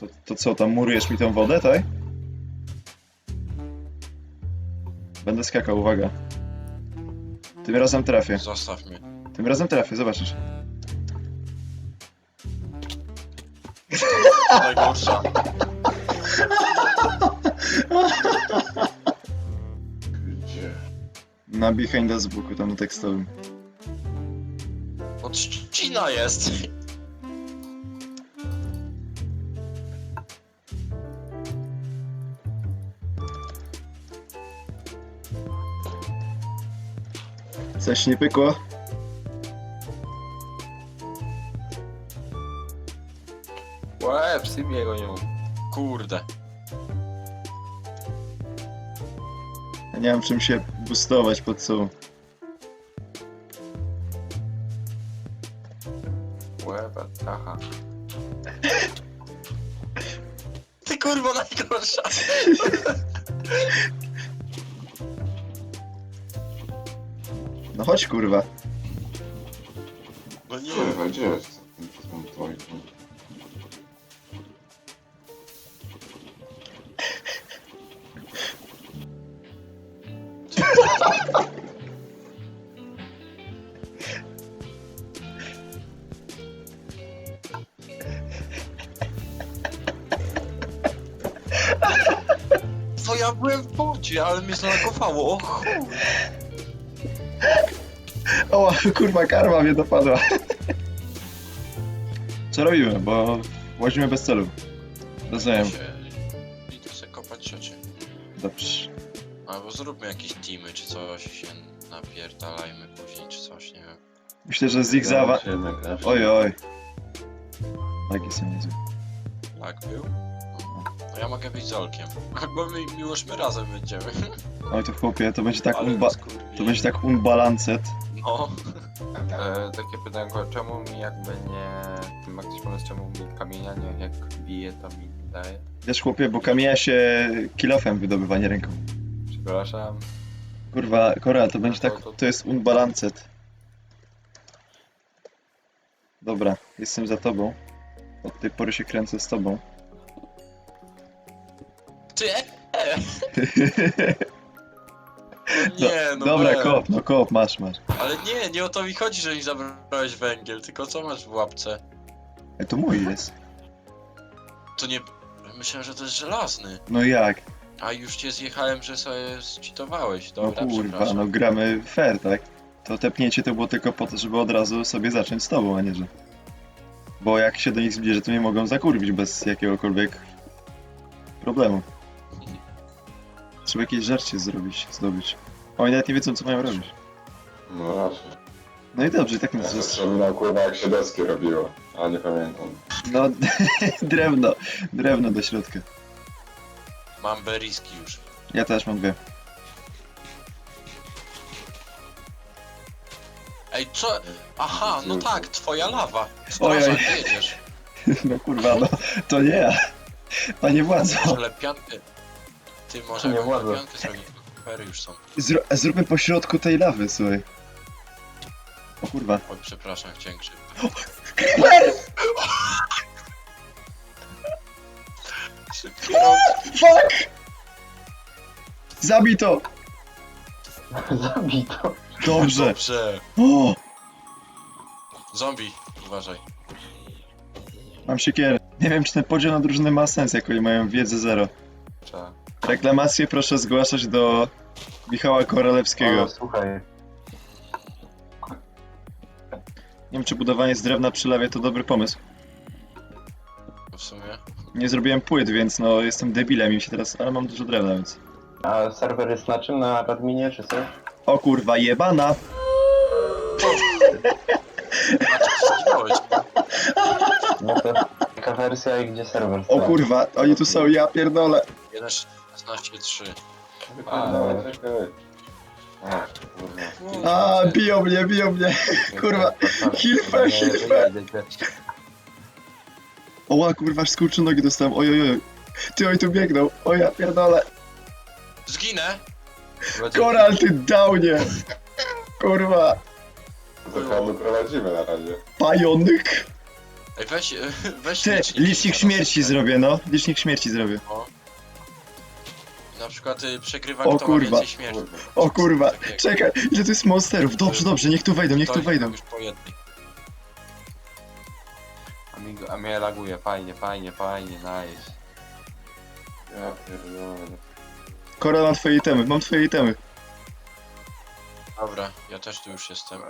To, to co, tam murujesz mi tą wodę, tak? Będę skakał, uwaga. Tym razem trafię. Zostaw mnie. Tym razem trafię, zobaczysz. Najgorsza. Gdzie? Na behind us booku, tam na tekstowym. Od Szczecina jest. Coś nie pykło? Łe, psy mnie gonią. Kurde. Ja nie mam czym się boostować pod sobą. Chodź kurwa. No nie. Kurwa, gdzie jest ten twoim? To ja byłem w wodzie, ale mnie zalagowało. O chuj. O, kurwa, karma mnie dopadła. Co robimy, bo łazimy bez celu. Rozumiem. Się- Idę sobie kopać ciocie. Dobrze. Albo zróbmy jakieś teamy czy coś się napierdalajmy później czy coś, nie wiem. Myślę, że z ich zawa... Się jednak grasz. Oj, oj. Lagi są niezłe. Tak był? No ja mogę być z Olkiem. Albo my, miłoż my razem będziemy. Oj, to chłopie, to będzie tak Ale unba... nas kurwi. To będzie tak unbalanced. No. E, takie pytanko, czemu mi jakby nie... Ma ktoś pomysł, czemu mi kamienia nie jak bije, to mi daje? Wiesz, chłopie, bo kamienia się kilofem wydobywa, nie ręką. Przepraszam. Kurwa, Korea, to będzie tak... To jest unbalanced. Dobra, jestem za tobą. Od tej pory się kręcę z tobą. Ty! E! No nie, no Dobra, weź. kop, no kop, masz, masz. Ale nie, nie o to mi chodzi, że mi zabrałeś węgiel, tylko co masz w łapce? Ej, to mój jest. To nie... Myślałem, że to jest żelazny. No jak? A już cię zjechałem, że sobie zcheatowałeś. No Dobra, kurwa, przepraszam. no gramy fair, tak? To tepnięcie to było tylko po to, żeby od razu sobie zacząć z tobą, a nie że... Bo jak się do nich zbliżę, to mnie mogą zakurwić bez jakiegokolwiek problemu. Trzeba jakieś żarcie zrobić, zdobyć. Oni nawet nie wiedzą, co mają robić. No raczej. No i dobrze, i tak Ja nas sobie zostało. wspominał kurwa jak się deski robiło, ale nie pamiętam. No, drewno, drewno do środka. Mam beriski już. Ja też mam dwie. Ej, co? Aha, no tak, twoja lawa. Ojej. Strażak, jedziesz. No kurwa, no, to nie ja. Panie władzo. Może lepiankę... Ty, może Nie jakąś lepiankę zrobić. Pery już są. Zro zróbmy po środku tej lawy, słuchaj. O kurwa. Oj, przepraszam, chciałem krzywdę. Szybki rąk. Fuck! Zabij to! Zabij to. Dobrze. Dobrze. O! Zombie, uważaj. Mam siekierę. Nie wiem, czy ten podział na drużyny ma sens, jak oni mają wiedzę zero. Trzeba. Reklamacje proszę zgłaszać do Michała Koralewskiego. O, słuchaj. Nie wiem, czy budowanie z drewna przy lawie to dobry pomysł. W sumie. Nie zrobiłem płyt, więc no jestem debilem i się teraz, ale mam dużo drewna, więc... A serwer jest na czym? Na adminie czy coś? O kurwa, jebana! Zginąłeś. No to taka wersja i gdzie serwer O stoi. kurwa, oni tu są, ja pierdolę. 1.16.3. A, no, czekaj. A, kurwa. A, biją mnie, biją mnie. Kurwa. Hilfe, hilfe. Oła, kurwa, aż skurczy nogi dostałem, oj, oj, oj. Ty, oj, tu biegną, o ja pierdolę. Zginę! Koral, ty downie. Kurwa, Zakładu prowadzimy na razie. pająk. Ej, weź, weź Ty, liczniki licznik śmierci następne. zrobię, no. Licznik śmierci zrobię. No. Na przykład y, przegrywa O kto ma kurwa. więcej śmierci. O kurwa, Takiego. czekaj, ile tu jest monsterów? Dobrze, dobrze, niech tu wejdą, niech tu Ktoś wejdą. Już po jednej. A, mi, a mnie laguje, fajnie, fajnie, fajnie, nice. Ja pierdolę. Kora, mam twoje itemy, mam twoje itemy. Dobra, ja też tu już jestem.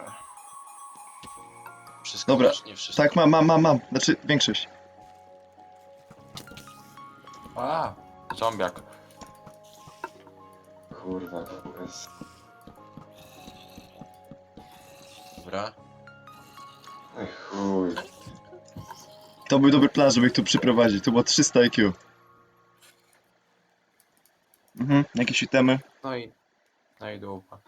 Wszystko Dobra, masz? Nie wszystko. Tak, mam, mam, mam, mam. Znaczy, większość. A, zombiak. Kurwa, to jest... Dobra. Ej chuj. To był dobry plan, żeby ich tu przyprowadzić. To było 300 IQ. Mhm, jakieś itemy. No i... No i dupa.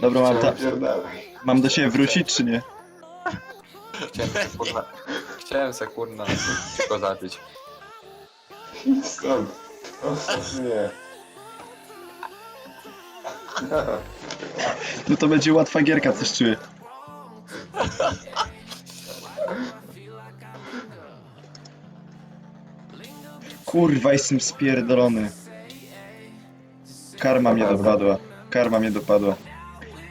Dobra, mam, ta, Pierdalaj. mam do siebie wrócić, czy nie? Chciałem se kurna... Chciałem se kurna tylko zabić. Stąd. Mnie. No to będzie łatwa gierka, coś czuję. Kurwa, jestem spierdolony. Karma mnie dopadła. Karma mnie dopadła.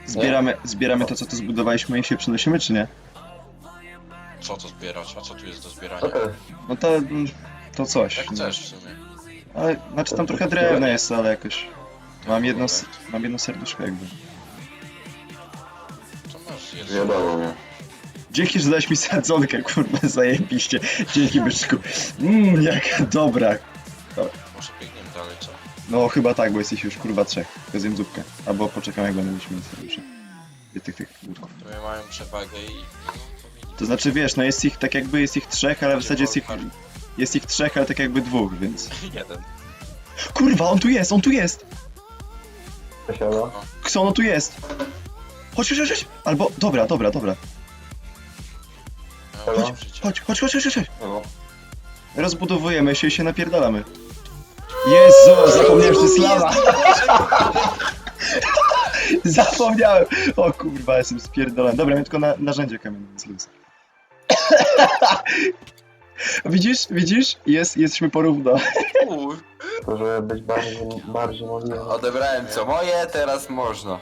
Zbieramy, zbieramy to, co tu zbudowaliśmy i się przenosimy, czy nie? Co to zbierać? A co tu jest do zbierania? Okej. No to... mm, to coś. Jak chcesz w sumie. Ale, znaczy tam trochę drewna jest, ale jakoś... Mam jedno, s- mam jedno serduszko jakby. To masz jedno. Zjadało mnie. Dzięki, że dałeś mi sadzonkę, kurwa, zajebiście. Dzięki, byczku. Mmm, jaka dobra. Może? No chyba tak, bo jesteś już kurwa trzech. To zjem zupkę. Albo poczekam, jak będę mieć serduszek. I Tych, tych. To my mają przewagę i... No. To znaczy, wiesz, no jest ich, tak jakby jest ich trzech, ale w zasadzie jest ich... Jest ich trzech, ale tak jakby dwóch, więc... Jeden. Kurwa, on tu jest, on tu jest! Zasiada? Kso, on tu jest! Chodź, chodź, chodź, chodź! Albo, dobra, dobra, dobra. Miał Halo? być życie. Chodź, chodź, chodź, chodź, chodź. No. Rozbudowujemy się i się napierdalamy. Jezu, zapomniałem, że to jest lawa! Zapomniałem! O kurwa, jestem spierdolony. Dobra, miałem tylko na, narzędzie kamienne, więc luz. Widzisz, widzisz? Jest, jesteśmy porówno. Uuu, To żeby być bardziej, bardziej możliwe. Odebrałem co moje, teraz można.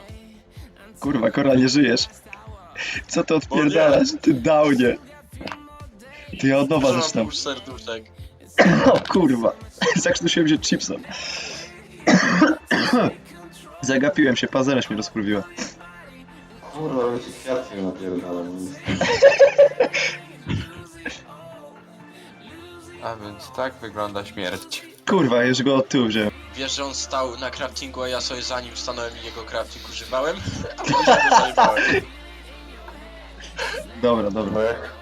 Kurwa, Kora, nie żyjesz. Co ty odpierdalasz? Ty downie. Ty ja od nowa zaczynam. pół serduszek. O kurwa. Zakrztusiłem się chipsem. Zagapiłem się, pazerność mnie rozkurwiła. Kurwa, ale ci kwiatki napierdalam. A więc tak wygląda śmierć. Kurwa, już go od tyłu wziąłem. Wiesz, że on stał na craftingu, a ja sobie za nim stanąłem i jego crafting używałem? A później go zajebałem. Dobra, dobra. No jak?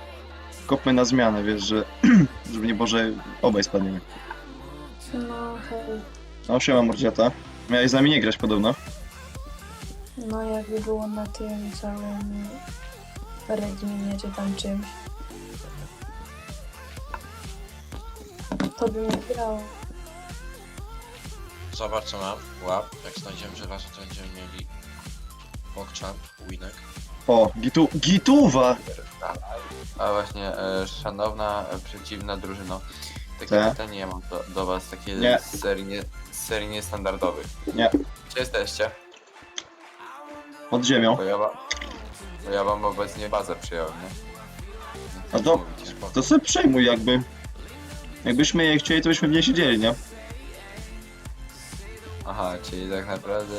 Kopmy na zmianę, wiesz, że... żeby nie Boże, obaj spadniemy. No hej, No, siema mordziata. Miałeś z nami nie grać podobno. no jakby było na tym całym Redminie czy tam czymś. To by mi grało. Zobacz co mam. Łap. Jak znajdziemy żelazo, to będziemy mieli... Pogchamp, winek. O, gitu... Gituwa! A właśnie, e, szanowna e, przeciwna drużyno, takie Tak? pytanie ja mam do, do was, takie Nie. z serii, nie, z serii niestandardowych. Nie. Gdzie jesteście? Pod ziemią. Bo ja, wa- bo ja wam obecnie bazę przyjąłem, nie? A do- Mówicie, spoko. To sobie przejmuj jakby. Jakbyśmy je chcieli, to byśmy w niej siedzieli, nie? Aha, czyli tak naprawdę...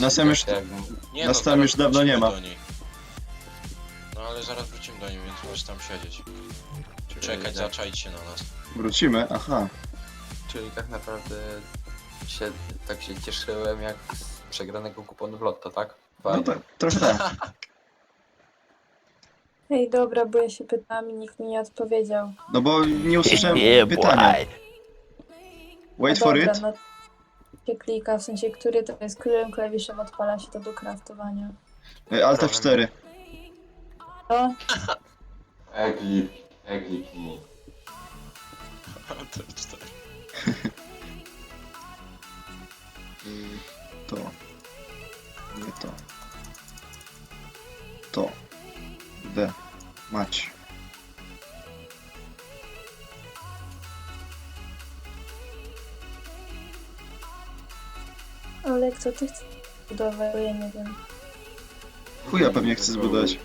Nas tam już- jak- Nie Nas no, tam zaraz już dawno wrócimy nie ma. do niej. No ale zaraz wrócimy do niej, więc możesz tam siedzieć. czyli Czekać, tak, zaczaić się na nas. Wrócimy, aha. Czyli tak naprawdę się, tak się cieszyłem jak z przegranego kuponu w lotto, tak? No Fajnie. tak, trochę tak. Hej, dobra, bo ja się pytałam i nikt mi nie odpowiedział. No bo nie usłyszałem pytania. Wait no for dobra, it. No, się klika, w sensie, który to jest, którym klawiszem odpala się to do craftowania. Y, Alt F4. To? Eglik. Eglik mi. To jest cztery. To. Nie to. To. Kurde. Mać. Ale co ty chcesz budować? Bo ja nie wiem. Chuja pewnie chcę zbudować.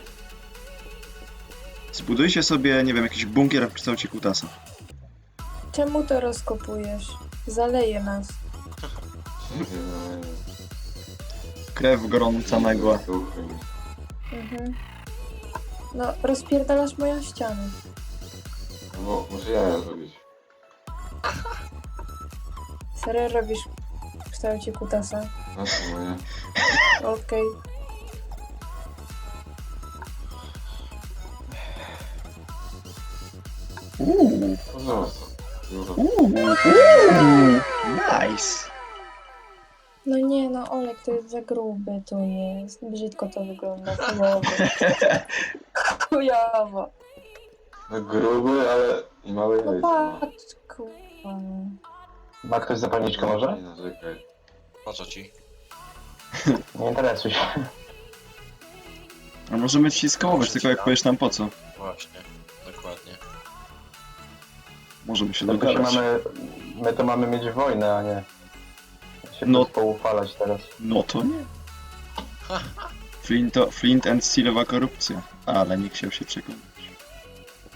Zbudujcie sobie, nie wiem, jakiś bunkier w kształcie kutasa. Czemu to rozkopujesz? Zaleje nas. Krew gorąca nagła. Mhm. No, rozpierdalasz moją ścianę. No, muszę ja zrobić. Serio robisz kształcie kutasa? Moje? Okej. Uuu, To. Dużo. uuu, uuu, nice. No nie, no Olek, to jest za gruby, to jest. Brzydko to wygląda. Chujowo. Chujowo. No gruby, ale i mały No no. patrz, kurwa. Ma ktoś zapalniczkę może? Nie narzekaj. Po co ci? Nie interesuj się. A możemy ci skałować, tylko jak powiesz nam po co. Właśnie, dokładnie. Możemy się się dogadać. mamy, my to mamy mieć wojnę, a nie się No. no. poufalać teraz. No to nie. Flint, Flint and Steelowa korupcja. Ale nie chciał się przekonać.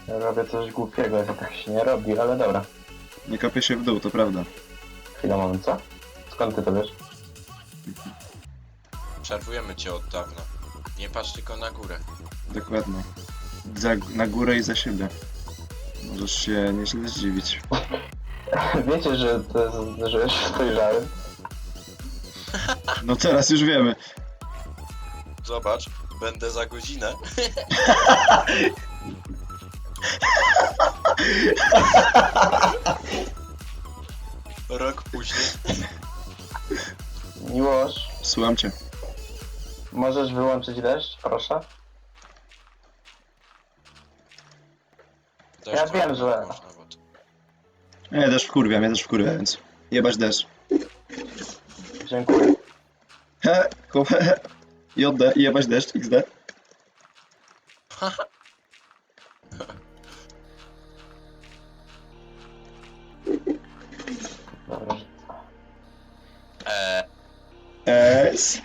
Ja robię coś głupiego, to tak się nie robi, ale dobra. Nie kapie się w dół, to prawda. Chwila, moment, co? Skąd ty to wiesz? Przerwujemy cię od dawna. Nie patrz tylko na górę. Dokładnie. Za, na górę i za siebie. Możesz się nieźle zdziwić. Wiecie, że to jest, że jest dojrzały? No teraz już wiemy. Zobacz, będę za godzinę. Rok później. Miłosz, Słucham cię. możesz wyłączyć deszcz, proszę? Deszcz Ja trochę wiem, że- Można, bo to... Ja też wkurwiam, ja też wkurwiam, więc jebać deszcz. Dziękuję. He, chłop, he, he. JD, jebać deszcz, XD. Dobra. Eee, Es.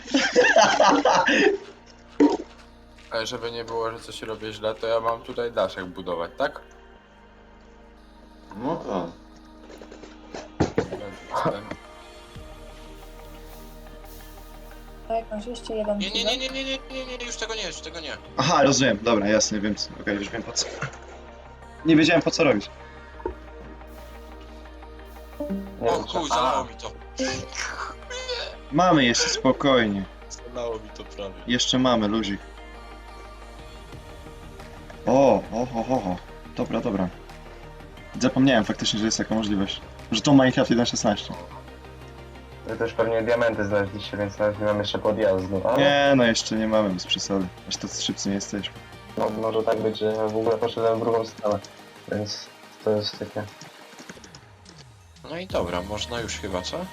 Ale żeby nie było, że coś robię źle, to ja mam tutaj daszek budować, tak? No tak. Tak, masz jeszcze jeden nie, nie, nie, nie, nie, nie, nie, nie, już tego nie, już tego nie. Aha, rozumiem. Dobra, jasne, wiem. co- Okej, już wiem po co. Nie wiedziałem po co robić. Nie O wiem, chuj, co- zalało mi to. Mamy jeszcze, spokojnie. Zalało mi to prawie. Jeszcze mamy, luzik. O, o, o, o, o. Dobra, dobra. Zapomniałem faktycznie, że jest taka możliwość. Że to Minecraft 1.16. Wy też pewnie diamenty znaleźliście, więc nawet nie mam jeszcze podjazdu. A? Nie, no jeszcze nie mamy, bez przesady. Aż tacy szybcy nie jesteśmy. No, może tak być, że ja w ogóle poszedłem w drugą stronę. Więc to jest takie... No i dobra, można już chyba, co? O,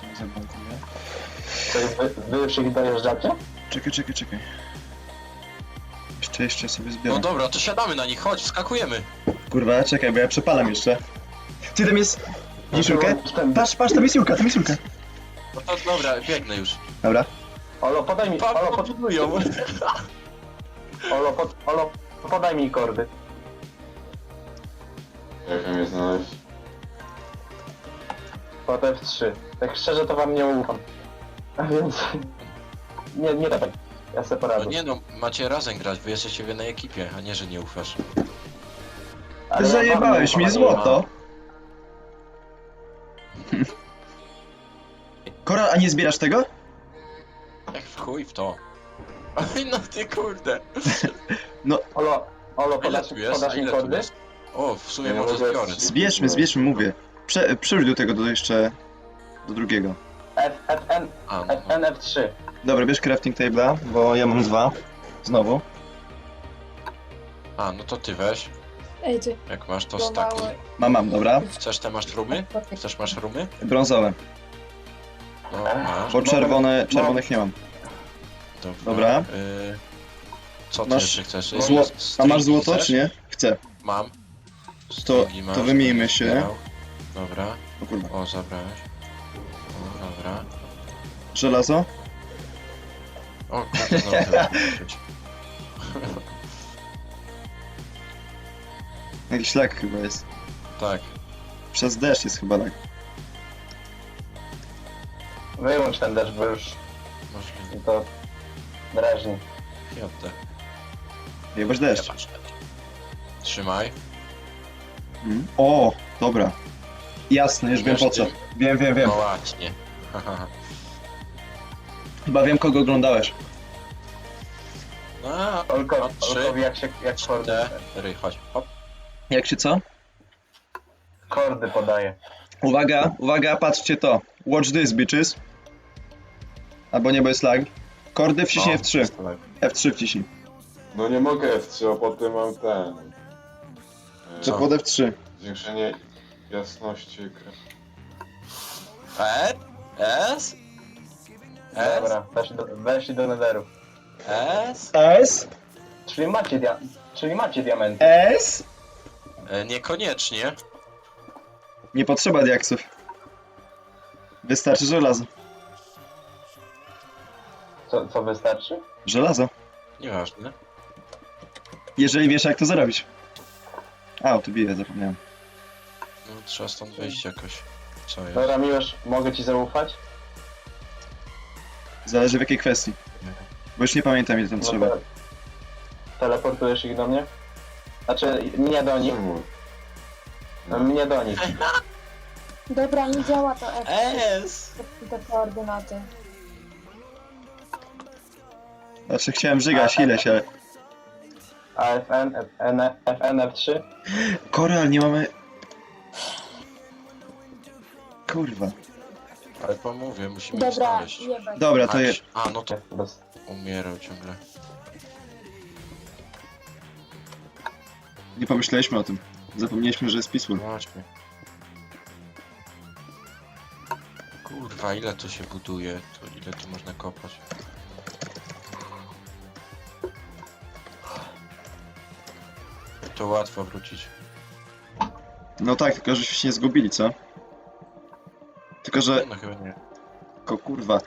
to mi zabankuje. Co, wy, wy już ich dojeżdżacie? Czekaj, czekaj, czekaj. Jeszcze, jeszcze sobie No zbieram. dobra, to siadamy na nich, chodź, skakujemy. Kurwa, czekaj, bo ja przepalam jeszcze. Ty, tam jest... Widzisz Julkę? Ten- Patrz, patrz, tam jest Julka, tam jest Julka. No to dobra, biegnę już. Dobra. Olo, podaj mi, Olo, pod, podbudują. Olo, pod, Olo, podaj mi kordy. Jak mam je znaleźć? Pod F3. Tak szczerze to wam nie ufam. A więc... Nie, nie dawaj. Ja se No poradzę. nie no, macie razem grać, wy jesteście w jednej ekipie, a nie, że nie ufasz. Ale ja Zajebałeś wam mi nie złoto. Koral, a nie zbierasz tego? Jak w chuj w to. Oj, no ty kurde. Olo, Olo, A ile podasz, tu jest? podasz mi ile tu kordy? jest? O, w sumie Ja może mogę- zbiorę. Zbierzmy, zbierzmy, mówię. Prze, przerzuć do tego, do jeszcze... do drugiego. F, F, N, A, no, F, N, F3. Dobra, bierz crafting table'a, bo ja mam dwa. Znowu. a, no to ty weź. Ej, ty Jak masz to staki. małe. Mam, mam, dobra. Chcesz te masz rumy? Chcesz masz rumy? Brązowe, No, masz. bo czerwone, czerwonych nie mam. Dobra. Dobra. Y... Co ty Masz jeszcze chcesz? zło- A masz stringi złoto, chcesz? czy nie? Chcę. Mam. To, masz, to wymijmy się. Dobra. O kurwa. O, zabrałeś. O, dobra. Żelazo? O, kurde, znowu wrócić. Jakiś lak chyba jest. Tak. Przez deszcz jest chyba lak. Wyłącz ten deszcz, bo już Możliwe. to drażni. Joddę. Jebać deszcz. Trzymaj. O, dobra. Jasne, już wiem po co. Wiem, wiem, wiem. No właśnie. Chyba wiem kogo oglądałeś. No, Olko, No, trzy, Olkowi jak się jak kordy, cztery, chodź. Hop. Jak się co? kordy podaje. Uwaga, uwaga, patrzcie to. Watch this, bitches. Albo nie, bo jest lag. Kordy wciśnij O, F3. jest tak. F3 wciśnij. No nie mogę F3, a potem mam ten... Co pod F3? Zwiększenie jasności ekranu. E? S? S? Dobra, weszli do, weszli do nederu. S? S? Czyli macie, dia czyli macie diamenty. S? E, niekoniecznie. Nie potrzeba diaksów. Wystarczy żelazo. Co, co wystarczy? Żelazo. Nieważne. Jeżeli wiesz jak to zrobić. A, o, tu bije, zapomniałem. No, trzeba stąd wyjść jakoś. Co jest? Dobra, Miłosz, mogę ci zaufać? Zależy w jakiej kwestii. Bo już nie pamiętam ile tam No trzeba. to Teleportujesz ich do mnie? Znaczy, mnie do nich. No, mnie do nich. Dobra, nie działa to F3, S! te koordynaty. Znaczy chciałem żygać, ile się. A FN, FN, FN F3? Koral, nie mamy... Kurwa. Ale pomówię, musimy ich Dobra, znaleźć. jebać. Dobra, to A, je... A, no to Bez... umierał ciągle. Nie pomyśleliśmy o tym. Zapomnieliśmy, że jest peaceful. Właśnie. Kurwa, ile tu się buduje? To ile tu można kopać? To łatwo wrócić. No tak, tylko żeśmy się nie zgubili, co? Tylko, że... No chyba nie. Ko, kurwa.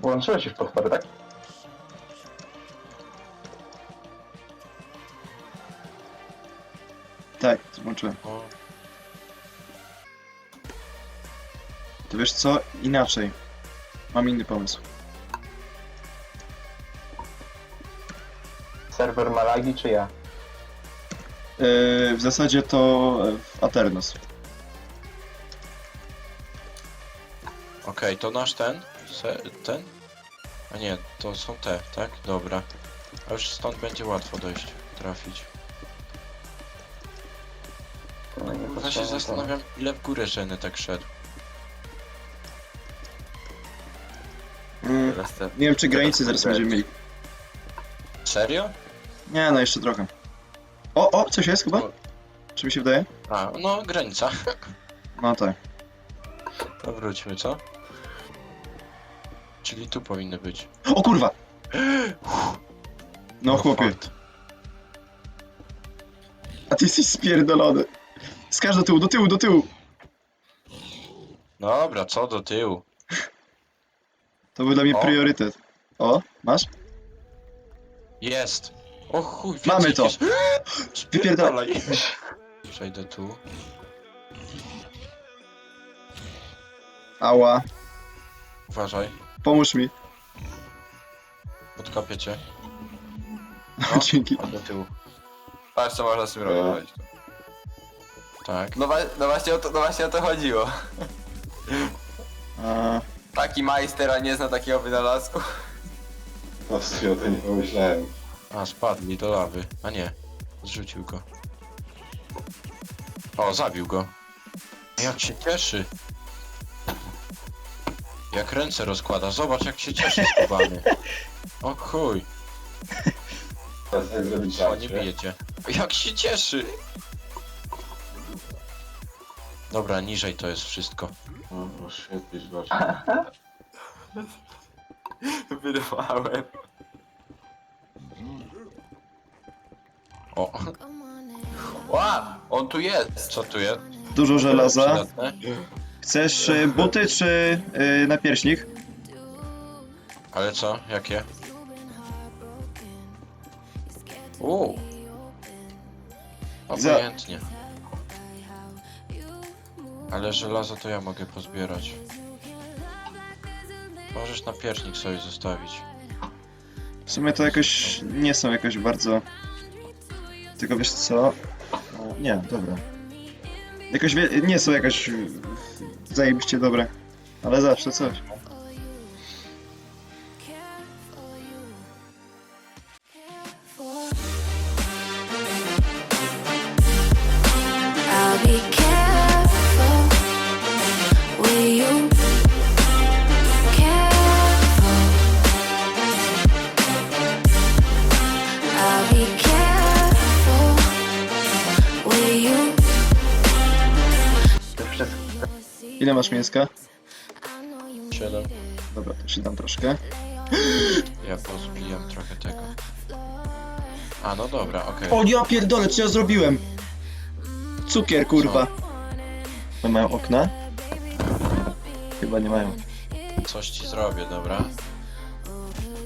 Włączyłeś już potwory, tak? Tak, włączyłem. O, To wiesz co? Inaczej. Mam inny pomysł. Serwer Malagi czy ja? Yy, w zasadzie to w Aternos. Okej, to nasz ten? Se, ten? A nie, to są te, tak? Dobra. A już stąd będzie łatwo dojść, trafić. No, nie Ja się potrzeba zastanawiam, ile w górę żeny tak szedł. Mm, Teraz te... nie wiem, czy granicy zaraz będziemy mieli. Serio? Nie, no jeszcze trochę. O, o, coś jest chyba? Czy mi się wydaje? A, no granica. No tak. To wróćmy, co? Czyli tu powinny być. O kurwa! No O, chłopie, fakt. a ty jesteś spierdolony. Skacz do tyłu, do tyłu, do tyłu! Dobra, co do tyłu? To był dla mnie O. priorytet. O, masz? Jest! O chuj, Mamy to. Wypierdalaj. Przejdę tu. Ała, Uważaj, pomóż mi. podkopię cię. No, dzięki. A do tyłu. Patrz co można z tym No. robić. Tak. No, wa- no, właśnie o to, no właśnie o to chodziło. A, Taki majster, a nie zna takiego wynalazku. No w sumie o to nie pomyślałem. A, spadł mi do lawy. A nie, zrzucił go. O, zabił go. Jak się cieszy. Jak ręce rozkłada. Zobacz jak się cieszy skubany. O chuj. Teraz jak zrobić O, nie bijecie. Jak się cieszy. Dobra, niżej to jest wszystko. No, oświetlić bardziej. Wyrwałem. O, Ła! On tu jest! co tu jest? Dużo żelaza. Przydatne? Chcesz y, buty czy y, napierśnik? Ale co? Jakie? Uuu. Za- Obojętnie. Ale żelazo to ja mogę pozbierać. Możesz napierśnik sobie zostawić. W sumie to jakoś nie są jakoś bardzo. Tylko wiesz co? Nie, dobra. Jakoś nie są jakoś zajebiście dobre. Ale zawsze coś. Masz mięska? 7. Dobra, to ci dam troszkę. Ja pozbijam trochę tego. A no dobra, okej. O ja pierdolę, co ja zrobiłem? Cukier, kurwa. To mają okna? Chyba nie mają. Coś ci zrobię, dobra?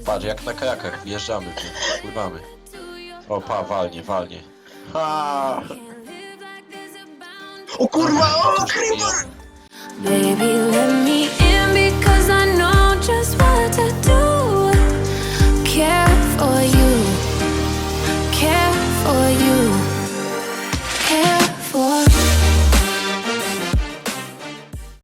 Patrz, jak na kajakach, wjeżdżamy tu, pływamy. O, pa, walnie, walnie. Ha! O kurwa, o Creeper! Baby, let me in because I know just what to do. Care for you, care for you.